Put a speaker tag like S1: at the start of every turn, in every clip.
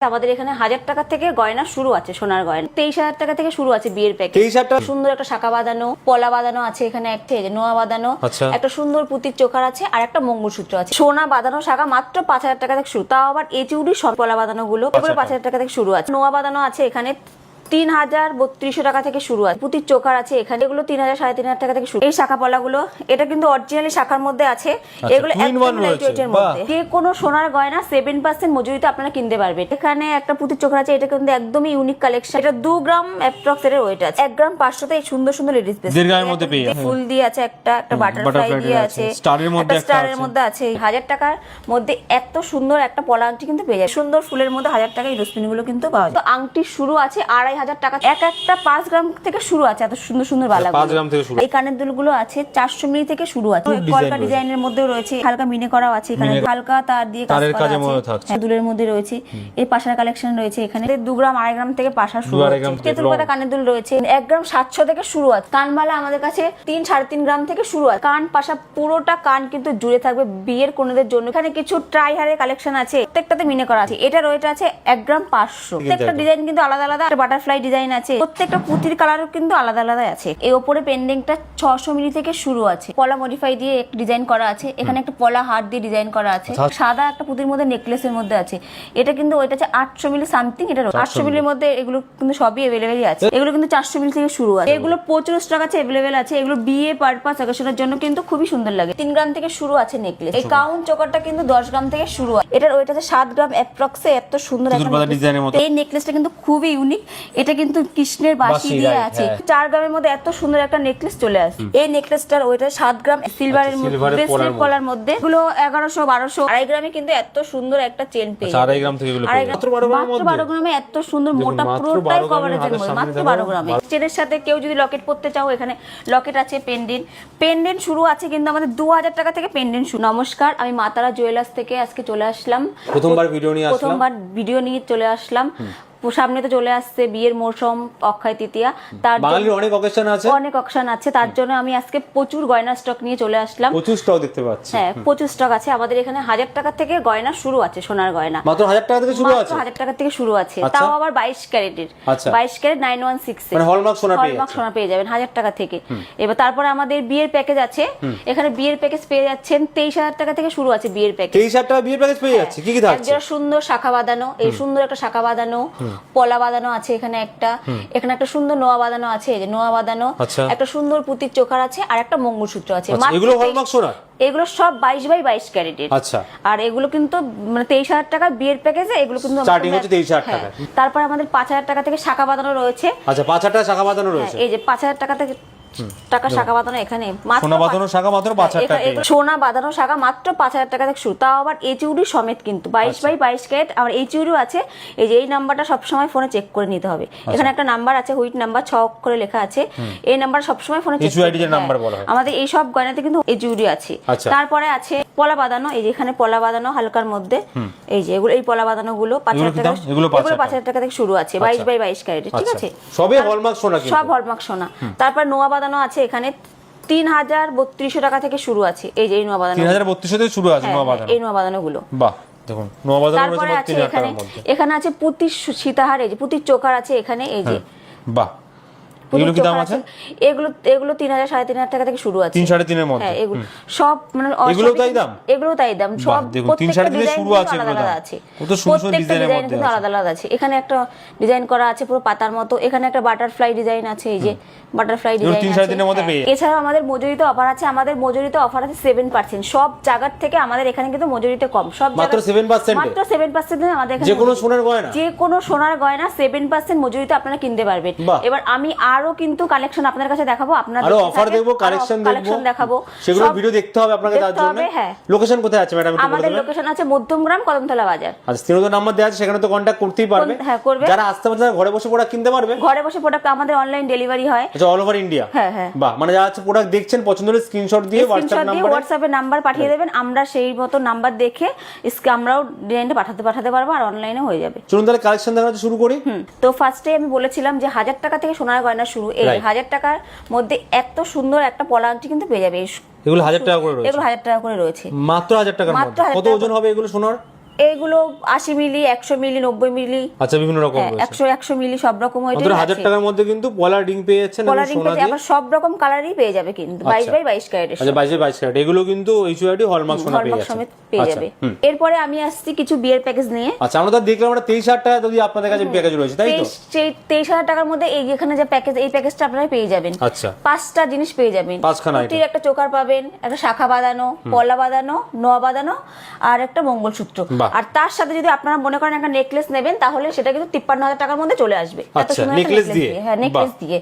S1: আমাদের এখানে হাজার টাকা থেকে গয়না শুরু আছে সোনার গয়না। তেইশ হাজার টাকা থেকে শুরু আছে বিয়ের প্যাকেজ
S2: তেইশ হাজার টাকা
S1: সুন্দর একটা শাখা বাঁধানো পলা বাঁধানো আছে এখানে একটা থেকে নোয়া বাঁধানো।
S2: আচ্ছা।
S1: একটা সুন্দর পুঁতির চোখার আছে আর একটা মঙ্গলসূত্র আছে। সোনা বাঁধানো শাখা মাত্র পাঁচ হাজার টাকা থেকে শুরু। তাও আবার এই চুড়ি সব পলা বাঁধানো গুলো পাঁচ হাজার টাকা থেকে শুরু আছে। নোয়া বাঁধানো আছে এখানে তিন হাজার বত্রিশশো টাকা থেকে শুরু আছে। পুতির চোখার আছে এখানে। এগুলো তিন হাজার সাড়ে তিন হাজার টাকা থেকে শুরু। এই শাখা পলাগুলো এটা কিন্তু অরিজিনালি শাখার মধ্যে আছে। এগুলো
S2: বাহ।
S1: মধ্যে। যে কোনো সোনার গয়না সেভেন পার্সেন্ট মজুরিতে আপনারা কিনতে পারবেন। এখানে একটা পুঁতির চোখা আছে এটা কিন্তু একদমই ইউনিক কালেকশন এটা দু গ্রাম অ্যাপ্রক্স এর ওয়েট আছে। এক গ্রাম পাঁচশোতে এই সুন্দর সুন্দর লেডিস পিস
S2: মধ্যে পেয়ে
S1: ফুল দিয়ে আছে একটা একটা বাটারফ্লাই দিয়ে
S2: আছে, এর মধ্যে
S1: একটা স্টারের মধ্যে আছে। হাজার টাকার মধ্যে এত সুন্দর একটা পলা আংটি কিন্তু পেয়ে যায় সুন্দর ফুলের মধ্যে হাজার টাকা এই গুলো কিন্তু পাওয়া যায়। তো আংটির শুরু আছে আড়াই হাজার টাকা। এক একটা পাঁচ গ্রাম থেকে শুরু আছে এত সুন্দর সুন্দর বালা
S2: পাঁচ গ্রাম থেকে শুরু।
S1: এই কানের দুলগুলো আছে চারশো মিলি থেকে শুরু আছে। কলকা ডিজাইনের মধ্যে রয়েছে হালকা মিনে করাও আছে এখানে। হালকা তার দিয়ে
S2: তারের
S1: আছে।
S2: মধ্যে থাকছে।
S1: হ্যাঁ, দুলের মধ্যে রয়েছে। এই পাশার কালেকশন রয়েছে এখানে। দু গ্রাম আড়াই গ্রাম থেকে পাশা শুরু
S2: থেকে
S1: তেঁতুল পাতা কানের দুল রয়েছে। এক গ্রাম সাতশো থেকে শুরু আছে। কানমালা আমাদের কাছে তিন সাড়ে তিন গ্রাম থেকে শুরু আছে। কান পাশা পুরোটা কান কিন্তু জুড়ে থাকবে বিয়ের কোনেদের জন্য। এখানে কিছু ট্রাই হারের কালেকশন আছে। প্রত্যেকটাতে মিনে করা আছে। এটা রয়েছে আছে এক গ্রাম পাঁচশো। প্রত্যেকটা ডিজাইন কিন্তু আলাদা আলাদা। বাটারফ্লাই ডিজাইন আছে। প্রত্যেকটা পুঁতির কালারও কিন্তু আলাদা আলাদা আছে। এই ওপরে পেন্ডিংটা ছশো মিলি থেকে শুরু আছে। পলা মডিফাই দিয়ে ডিজাইন করা আছে। এখানে একটা পলা হার দিয়ে ডিজাইন করা আছে।
S2: আচ্ছা।
S1: সাদা একটা পুঁতির মধ্যে নেকলেসের মধ্যে আছে। এটা কিন্তু ওইটা আছে আটশো মিলি সামথিং এটা আটশো মিলির মধ্যে এগুলো কিন্তু সবই অ্যাভেলেবেলই আছে। এগুলো কিন্তু চারশো মিলি থেকে শুরু আছে। এগুলো প্রচুর স্টক আছে অ্যাভেলেবেল আছে। এগুলো বিয়ে পারপাস অকেশনের জন্য কিন্তু খুবই সুন্দর লাগে। তিন গ্রাম থেকে শুরু আছে নেকলেস এই কাউন্ট চোকারটা কিন্তু দশ গ্রাম থেকে শুরু হয়। এটার ওইটা আছে সাত গ্রাম অ্যাপ্রক্সে এত সুন্দর একটা। এই নেকলেসটা কিন্তু খুবই ইউনিক এটা কিন্তু কৃষ্ণের বাসি দিয়ে আছে।
S2: হ্যাঁ।
S1: চার গ্রামের মধ্যে এত সুন্দর একটা নেকলেস চলে আসে। এই নেকলেসটার ওইটা সাত গ্রাম সিলভারের মধ্যে ব্রেসলেট কলার মধ্যে। এগুলো এগারোশো বারোশো আড়াই গ্রামে কিন্তু এত সুন্দর একটা চেন পেয়ে
S2: আচ্ছা, আড়াই গ্রাম থেকে। মাত্র বারো
S1: গ্রামে এত সুন্দর মোটা পুরোটাই কভারেজের মধ্যে মাত্র বারো গ্রামে। চেনের সাথে কেউ যদি লকেট পরতে চাও এখানে লকেট আছে পেন্ডেন্ট পেন্ডেন্ট শুরু আছে কিন্তু আমাদের দু হাজার টাকা থেকে পেন্ডেন্ট শুরু। নমস্কার আমি মাতারা জুয়েলার্স থেকে আজকে চলে আসলাম।
S2: প্রথমবার ভিডিও নিয়ে আসলাম।
S1: প্রথমবার ভিডিও নিয়ে চলে আসলাম। সামনে তো চলে আসছে বিয়ের মৌসুম অক্ষয় তৃতীয়া। তার জন্য-
S2: বাঙালির অনেক অকেশন আছে।
S1: অনেক অপশন আছে। তার জন্য আমি আজকে প্রচুর গয়না স্টক নিয়ে চলে আসলাম।
S2: প্রচুর স্টক দেখতে পাচ্ছি।
S1: হ্যাঁ প্রচুর স্টক আছে। আমাদের এখানে হাজার টাকা থেকে গয়না শুরু আছে সোনার গয়না।
S2: মাত্র হাজার টাকা থেকে শুরু আছে?
S1: হাজার টাকা থেকে শুরু আছে।
S2: আচ্ছা।
S1: তাও আবার বাইশ ক্যারেটের।
S2: আচ্ছা।
S1: বাইশ carat nine one six
S2: hallmark সোনা পেয়ে
S1: হলমার্ক সোনা পেয়ে যাবেন হাজার টাকা থেকে। এবার তারপরে আমাদের বিয়ের প্যাকেজ আছে। এখানে বিয়ের প্যাকেজ পেয়ে যাচ্ছেন তেইশ হাজার টাকা থেকে শুরু আছে বিয়ের প্যাকেজ
S2: তেইশ হাজার টাকা বিয়ের প্যাকেজ পেয়ে যাচ্ছে। কি কি থাকছে?
S1: সুন্দর শাখা বাঁধানো। এই সুন্দর একটা শাখা বাঁধানো। পলা বাঁধানো আছে এখানে একটা। এখানে একটা সুন্দর নোয়া বাঁধানো আছে যে নোয়া বাঁধানো।
S2: আচ্ছা।
S1: একটা সুন্দর পুতির চোখার আছে আর একটা মঙ্গলসূত্র আছে।
S2: আচ্ছা, এগুলো হলমার্ক সোনা
S1: এগুলো সব বাইশ বাই বাইশ ক্যারেটের।
S2: আচ্ছা।
S1: আর এগুলো কিন্তু মানে তেইশ হাজার টাকা বিয়ের প্যাকেজে এগুলো কিন্তু আমাদের-
S2: হচ্ছে 23,000
S1: হ্যাঁ।
S2: টাকা।
S1: তারপর আমাদের পাঁচ হাজার টাকা থেকে শাখা বাঁধানো রয়েছে।
S2: আচ্ছা পাঁচ হাজার টাকা শাখা বাঁধানো
S1: হ্যাঁ,
S2: রয়েছে।
S1: এই যে পাঁচ হাজার টাকা থেকে টাকা শাখা বাঁধানো এখানে
S2: সোনা বাঁধানো শাখা মাত্র পাঁচ হাজার টাকা।
S1: সোনা বাঁধানো শাখা মাত্র পাঁচ হাজার টাকা থেকে শুরু। তাও আবার এই সমেত কিন্তু বাইশ
S2: আচ্ছা।
S1: বাই বাইশ ক্যারেট। আর আছে। এই যে এই নাম্বারটা সবসময় ফোনে চেক করে নিতে হবে।
S2: আচ্ছা।
S1: এখানে একটা নাম্বার আছে হুইট নাম্বার ছ করে লেখা আছে। এই নাম্বার সবসময় ফোনে চেক
S2: নাম্বার বলা হয়।
S1: আমাদের এই সব গয়নাতে কিন্তু এই চিউড়ি আছে।
S2: আচ্ছা।
S1: তারপরে আছে পলা বাঁধানো। এই যে এখানে পলা বাঁধানো হালকার মধ্যে। এই যে এগুলো এই পলা বাঁধানো গুলো পাঁচ হাজার টাকা
S2: এগুলো পাঁচ হাজার
S1: টাকা। থেকে শুরু আছে। বাইশ বাই বাইশ ক্যারেট ঠিক আছে?
S2: সবই হলমার্ক সোনা
S1: সব হলমার্ক সোনা। তারপর নোয়া বাঁধানো আছে এখানে। তিন হাজার বত্রিশশো টাকা থেকে শুরু আছে এই যে এই নোয়া বাঁধানো
S2: তিন হাজার বত্রিশশো থেকে শুরু আছে
S1: হ্যাঁ,
S2: নোয়া
S1: হ্যাঁ,
S2: বাঁধানো
S1: এই নোয়া বাঁধানো গুলো
S2: বাহ দেখুন নোয়া বাঁধানো
S1: তারপরে আছে এখানে এখানে আছে পুতির সীতাহার এই যে পুতির চোকার আছে এখানে এই যে।
S2: বাহ।
S1: পুতির
S2: এগুলো কি দাম আছে?
S1: এগুলো এগুলো তিন হাজার সাড়ে তিন হাজার টাকা থেকে শুরু আছে।
S2: তিন সাড়ে তিনের মধ্যে।
S1: হ্যাঁ এগুলো সব মানে সবই
S2: তাই দাম?
S1: এগুলো তাই দাম। সব
S2: তিন সাড়ে তিনে শুরু আছে
S1: আলাদা
S2: এগুলো কত সুন্দর সুন্দর ডিজাইনের মধ্যে
S1: আলাদা আলাদা আছে। এখানে একটা ডিজাইন করা আছে পুরো পাতার মতো। এখানে একটা বাটারফ্লাই ডিজাইন আছে এই যে বাটারফ্লাই ডিজাইন
S2: তিন সাড়ে তিনের মধ্যে পেয়ে।
S1: এছাড়াও আমাদের মজুরিতে অফার আছে আমাদের মজুরিতে অফার আছে সেভেন পার্সেন্ট সব জায়গার থেকে আমাদের এখানে কিন্তু মজুরিতে কম। সব
S2: মাত্র
S1: জায়গায়-
S2: 7%
S1: মাত্র সেভেন পার্সেন্ট আমাদের এখানে
S2: যে কোনো সোনার গয়না?
S1: যে কোনো সোনার গয়না সেভেন পার্সেন্ট মজুরিতে আপনারা কিনতে পারবেন। এবার আমি আরও কিন্তু কালেকশন আপনার কাছে দেখাবো আপনারা আরও
S2: অফার। দেখব কালেকশন
S1: কালেকশন দেখাবো
S2: সেগুলো ভিডিও দেখতে হবে আপনাকে তার জন্য।
S1: হ্যাঁ।
S2: লোকেশন কোথায় আছে ম্যাডাম
S1: আমাদের লোকেশন আছে মধ্যমগ্রাম কদমতলা বাজার।
S2: আচ্ছা স্ক্রিনে নাম্বার দেওয়া আছে সেখানে তো কন্ট্যাক্ট করতেই পারবে।
S1: হ্যাঁ, করবে।
S2: যারা আসতে পারছে ঘরে বসে প্রোডাক্ট কিনতে পারবে।
S1: ঘরে বসে প্রোডাক্ট আমাদের অনলাইন ডেলিভারি হয়।
S2: আচ্ছা অল ওভার ইন্ডিয়া
S1: হ্যাঁ, হ্যাঁ।
S2: বাহ মানে যারা হচ্ছে প্রোডাক্ট দেখছেন পছন্দ হলে স্ক্রিনশট দিয়ে হোয়াটসঅ্যাপ নাম্বারে
S1: হোয়াটসঅ্যাপে নাম্বার পাঠিয়ে দেবেন আমরা সেই মতো নাম্বার দেখে ইসকে আমরাও ডিজাইনটা পাঠাতে পাঠাতে পারব আর অনলাইনে হয়ে যাবে।
S2: চলুন তাহলে কালেকশন দেখাতে শুরু করি।
S1: তো ফার্স্টে আমি বলেছিলাম যে হাজার টাকা থেকে সোনার গয়না শুরু। এই হাজার টাকার মধ্যে এত সুন্দর একটা পলা আংটি কিন্তু পেয়ে যাবে।
S2: এগুলো হাজার টাকা করে রয়েছে।
S1: এগুলো হাজার টাকা করে রয়েছে।
S2: মাত্র হাজার টাকা
S1: মাত্র
S2: কত ওজন হবে এগুলো সোনার?
S1: এইগুলো আশি মিলি একশো মিলি নব্বই মিলি।
S2: আচ্ছা বিভিন্ন রকম
S1: হ্যাঁ একশো একশো মিলি সব রকম
S2: হাজার টাকার মধ্যে কিন্তু পলার রিং পেয়ে যাচ্ছেন
S1: কলারিং পেয়ে আবার সব রকম কালারই পেয়ে যাবে কিন্তু বাইশ
S2: আচ্ছা।
S1: বাই বাইশ ক্যারেটের
S2: আচ্ছা বাইশে বাইশ ক্যারেট। এগুলো কিন্তু এইচওআইডি হলমার্ক সোনা পেয়ে যাচ্ছে
S1: পেয়ে
S2: আচ্ছা,
S1: যাবে। এরপরে আমি আসছি কিছু বিয়ের প্যাকেজ নিয়ে।
S2: আচ্ছা আমরা তো দেখলাম আমরা তেইশ হাজার টাকা যদি আপনাদের কাছে প্যাকেজ রয়েছে তাই তো?
S1: তেইশ সেই তেইশ হাজার টাকার মধ্যে এই এখানে যে প্যাকেজ এই প্যাকেজটা আপনারা পেয়ে যাবেন।
S2: আচ্ছা।
S1: পাঁচটা জিনিস পেয়ে যাবেন।
S2: পাঁচখানা
S1: কুর্তির একটা চোকার পাবেন একটা শাখা বাঁধানো পলা বাঁধানো নোয়া বাঁধানো আর একটা মঙ্গলসূত্র। আর তার সাথে যদি আপনারা মনে করেন একটা নেকলেস নেবেন তাহলে সেটা কিন্তু তিপ্পান্ন হাজার টাকার মধ্যে চলে আসবে। নেকলেস
S2: আচ্ছা,
S1: সুন্দর
S2: দিয়ে?
S1: হ্যাঁ নেকলেস দিয়ে।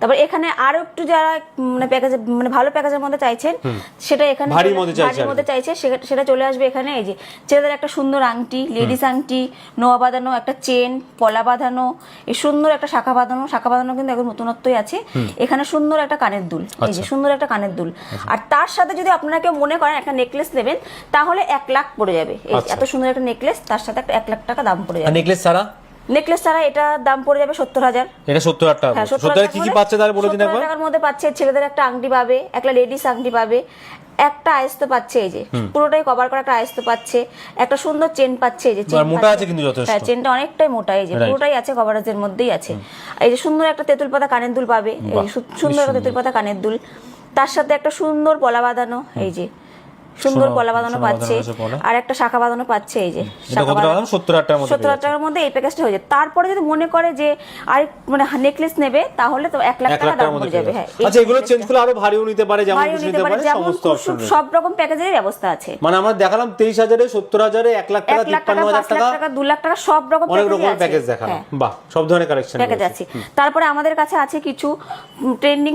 S1: তারপর এখানে আরও একটু যারা মানে প্যাকেজ মানে ভালো প্যাকেজের মধ্যে চাইছেন সেটা এখানে চলে-
S2: মধ্যে চাইছে
S1: ভারীর মধ্যে চাইছে সেটা চলে আসবে এখানে এই যে ছেলেদের একটা সুন্দর আংটি লেডিস আংটি নোয়া বাঁধানো একটা চেন পলা বাঁধানো এই সুন্দর একটা শাখা বাঁধানো শাখা বাঁধানো কিন্তু এখন নতুনত্বই আছে। এখানে সুন্দর একটা কানের দুল এই যে
S2: আচ্ছা।
S1: সুন্দর একটা কানের দুল। আর তার সাথে যদি আপনারা কেউ মনে করেন একটা নেকলেস নেবেন তাহলে এক লাখ পড়ে যাবে। এই
S2: আচ্ছা।
S1: এত সুন্দর একটা নেকলেস তার সাথে একটা এক লাখ টাকা দাম পড়ে যাবে।
S2: নেকলেস ছাড়া?
S1: নেকলেস ছাড়া এটা দাম পড়ে যাবে সত্তর হাজার।
S2: এটা সত্তর হাজার টাকা
S1: হ্যাঁ সত্তর
S2: হাজার কি কি পাচ্ছে তাহলে বলে দিন একবার।
S1: টাকার মধ্যে পাচ্ছে ছেলেদের একটা আংটি পাবে একটা লেডিস আংটি পাবে একটা আয়স্ত পাচ্ছে এই যে। পুরোটাই কভার করা একটা আয়স্ত পাচ্ছে একটা সুন্দর চেন পাচ্ছে এই যে
S2: মোটা আছে কিন্তু যথেষ্ট।
S1: হ্যাঁ চেনটা অনেকটাই মোটা এই যে পুরোটাই আছে কভারেজের মধ্যেই আছে। এই যে সুন্দর একটা তেঁতুল পাতা কানের দুল পাবে এই সুন্দর একটা তেঁতুল পাতা কানের দুল। তার সাথে একটা সুন্দর পলা বাঁধানো এই যে। সুন্দর
S2: সোনা-
S1: পলা বাঁধানো পাচ্ছে। আর একটা শাখা বাঁধানো পাচ্ছে এই যে
S2: এটা
S1: শাখা
S2: কত টাকা
S1: বাঁধানো।
S2: দাম? 70,000 টাকার মধ্যে
S1: সত্তর হাজার টাকার মধ্যে এই প্যাকেজটা হয়ে যায়। তারপরে যদি মনে করে যে আর মানে নেকলেস নেবে তাহলে তো এক লাখ টাকা দাম যাবে। হ্যাঁ
S2: আচ্ছা এগুলো চেঞ্জ করে আরও ভারীও নিতে পারে যেমন
S1: নিতে পারে
S2: সমস্ত
S1: সব রকম প্যাকেজের ব্যবস্থা আছে।
S2: মানে আমরা দেখালাম তেইশ হাজারে সত্তর হাজারে এক লাখ টাকা
S1: এক লাখ
S2: তিপ্পান্ন
S1: টাকা
S2: হাজার
S1: লাখ
S2: টাকা।
S1: টাকা দু লাখ টাকা সব রকম
S2: অনেক রকমের প্যাকেজ দেখালাম। বাহ সব ধরনের কালেকশন
S1: প্যাকেজ আছে। তারপরে আমাদের কাছে আছে কিছু ট্রেন্ডিং